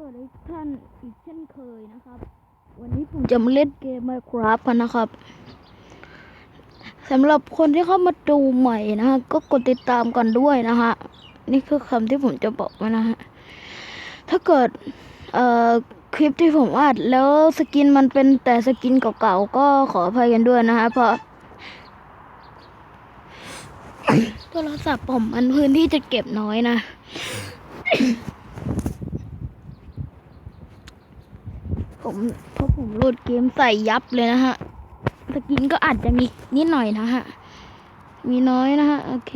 สวัสดีทุกท่านอีกเช่นเคยนะครับ วันนี้ผมจะมาเล่นเกม Minecraft กันนะครับสำหรับคนที่เข้ามาดูใหม่นะฮะก็กดติดตามกันด้วยนะฮะนี่คือคำที่ผมจะบอกไว้นะฮะถ้าเกิดเอ่อคลิปที่ผมอัดแล้วสกินมันเป็นแต่สกินเก่าๆก็ขออภัยกันด้วยนะฮะเพราะโทรศัพท์ผมมันพื้นที่จะเก็บน้อยนะ ผมเพราะผมโหลดเกมใส่ยับเลยนะฮะสกินก็อาจจะมีนิดหน่อยนะฮะ มีน้อยนะฮะ โอเค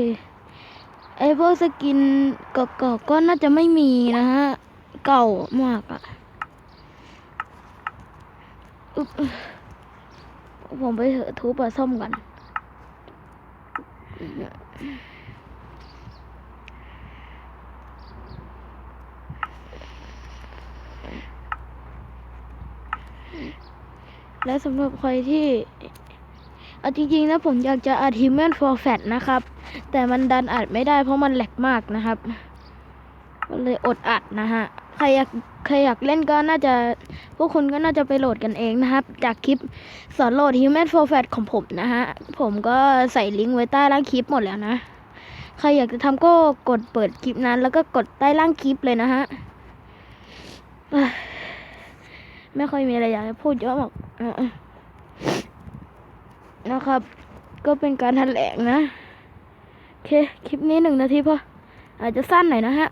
ไอพวกสกินเก่าๆก็น่าจะไม่มีนะฮะ เก่ามากอะผมไปเถอะทุบปลาส้มกัน และสำหรับใครที่เอาจริงๆนะผมอยากจะอัด Human for Fat นะครับ แต่มันดันอัดไม่ได้เพราะมันแหลกมากนะครับ ก็เลยอดอัดนะฮะ ใครอยากใครอยากเล่นก็น่าจะพวกคุณก็น่าจะไปโหลดกันเองนะครับ จากคลิปสอนโหลด Human for Fat ของผมนะฮะ ผมก็ใส่ลิงก์ไว้ใต้ล่างคลิปหมดแล้วนะ ใครอยากจะทำก็กดเปิดคลิปนั้น แล้วก็กดใต้ล่างคลิปเลยนะฮะ ไม่ค่อยมีอะไรอยากพูดเยอะหรอกนะครับ ก็เป็นการแถลงนะโอเค คลิปนี้หนึ่งนาทีพออาจจะสั้นหน่อยนะฮะ